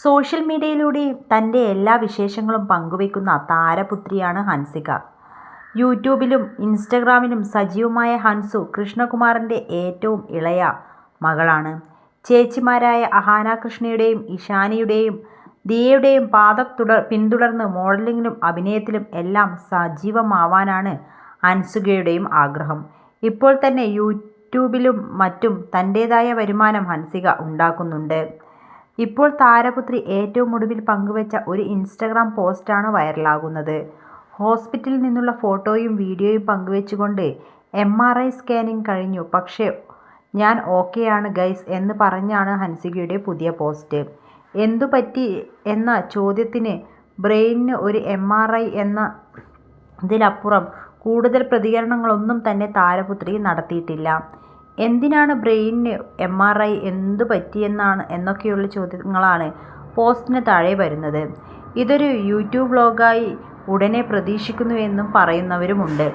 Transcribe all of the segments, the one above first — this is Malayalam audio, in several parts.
സോഷ്യൽ മീഡിയയിലൂടെ തന്റെ എല്ലാ വിശേഷങ്ങളും പങ്കുവയ്ക്കുന്ന താരപുത്രിയാണ് ഹൻസിക. യൂട്യൂബിലും ഇൻസ്റ്റഗ്രാമിലും സജീവമായ ഹൻസു കൃഷ്ണകുമാറിന്റെ ഏറ്റവും ഇളയ മകളാണ്. ചേച്ചിമാരായ അഹാന കൃഷ്ണയുടെയും ഇഷാനിയുടെയും ദിയയുടെയും പാതം പിന്തുടർന്ന് മോഡലിംഗിലും അഭിനയത്തിലും എല്ലാം സജീവമാവാനാണ് ഹൻസുകയുടെയും ആഗ്രഹം. ഇപ്പോൾ തന്നെ യൂട്യൂബിലും മറ്റും തന്റേതായ വരുമാനം ഹൻസിക ഉണ്ടാക്കുന്നുണ്ട്. ഇപ്പോൾ താരപുത്രി ഏറ്റവും ഒടുവിൽ പങ്കുവെച്ച ഒരു ഇൻസ്റ്റഗ്രാം പോസ്റ്റാണ് വൈറലാകുന്നത്. ഹോസ്പിറ്റലിൽ നിന്നുള്ള ഫോട്ടോയും വീഡിയോയും പങ്കുവെച്ചുകൊണ്ട് എം ആർ ഐ സ്കാനിങ് കഴിഞ്ഞു പക്ഷേ ഞാൻ ഓക്കെയാണ് ഗൈസ് എന്ന് പറഞ്ഞാണ് ഹൻസികയുടെ പുതിയ പോസ്റ്റ്. എന്തു പറ്റി എന്ന ചോദ്യത്തിന് ബ്രെയിനിന് ഒരു എം ആർ ഐ എന്ന ഇതിലപ്പുറം കൂടുതൽ പ്രതികരണങ്ങളൊന്നും തന്നെ താരപുത്രി നടത്തിയിട്ടില്ല. എന്തിനാണ് ബ്രെയിനിന് എം ആർ ഐ എന്ത് പറ്റിയെന്നാണ് എന്നൊക്കെയുള്ള ചോദ്യങ്ങളാണ് പോസ്റ്റിന് താഴെ വരുന്നത്. ഇതൊരു യൂട്യൂബ് വ്ളോഗായി ഉടനെ പ്രതീക്ഷിക്കുന്നുവെന്നും പറയുന്നവരുമുണ്ട്.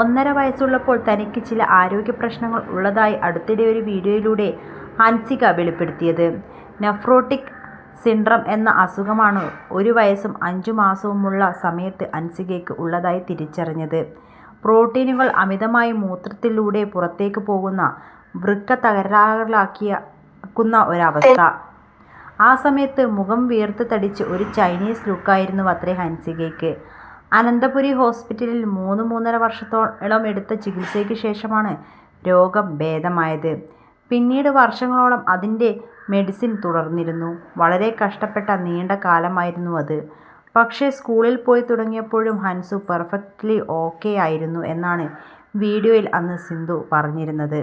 ഒന്നര വയസ്സുള്ളപ്പോൾ തനിക്ക് ചില ആരോഗ്യ പ്രശ്നങ്ങൾ ഉള്ളതായി അടുത്തിടെ ഒരു വീഡിയോയിലൂടെ ഹൻസിക വെളിപ്പെടുത്തിയത്. നെഫ്രോട്ടിക് സിൻഡ്രം എന്ന അസുഖമാണ് ഒരു വയസ്സും അഞ്ചു മാസവുമുള്ള സമയത്ത് ഹൻസികയ്ക്ക് ഉള്ളതായി തിരിച്ചറിഞ്ഞത്. പ്രോട്ടീനുകൾ അമിതമായി മൂത്രത്തിലൂടെ പുറത്തേക്ക് പോകുന്ന വൃക്ക തകരാറിലാക്കുന്ന ഒരവസ്ഥ. ആ സമയത്ത് മുഖം വീർത്ത് തടിച്ച് ഒരു ചൈനീസ് ലുക്കായിരുന്നു അത്രേ ഹൻസികയ്ക്ക്. അനന്തപുരി ഹോസ്പിറ്റലിൽ മൂന്ന് മൂന്നര വർഷത്തോളം എടുത്ത ചികിത്സയ്ക്ക് ശേഷമാണ് രോഗം ഭേദമായത്. പിന്നീട് വർഷങ്ങളോളം അതിന്റെ മെഡിസിൻ തുടർന്നിരുന്നു. വളരെ കഷ്ടപ്പെട്ട നീണ്ട കാലമായിരുന്നു അത്. പക്ഷേ സ്കൂളിൽ പോയി തുടങ്ങിയപ്പോഴും ഹൻസു പെർഫെക്റ്റ്ലി ഓക്കെ ആയിരുന്നു എന്നാണ് വീഡിയോയിൽ അന്ന് സിന്ധു പറഞ്ഞിരുന്നത്.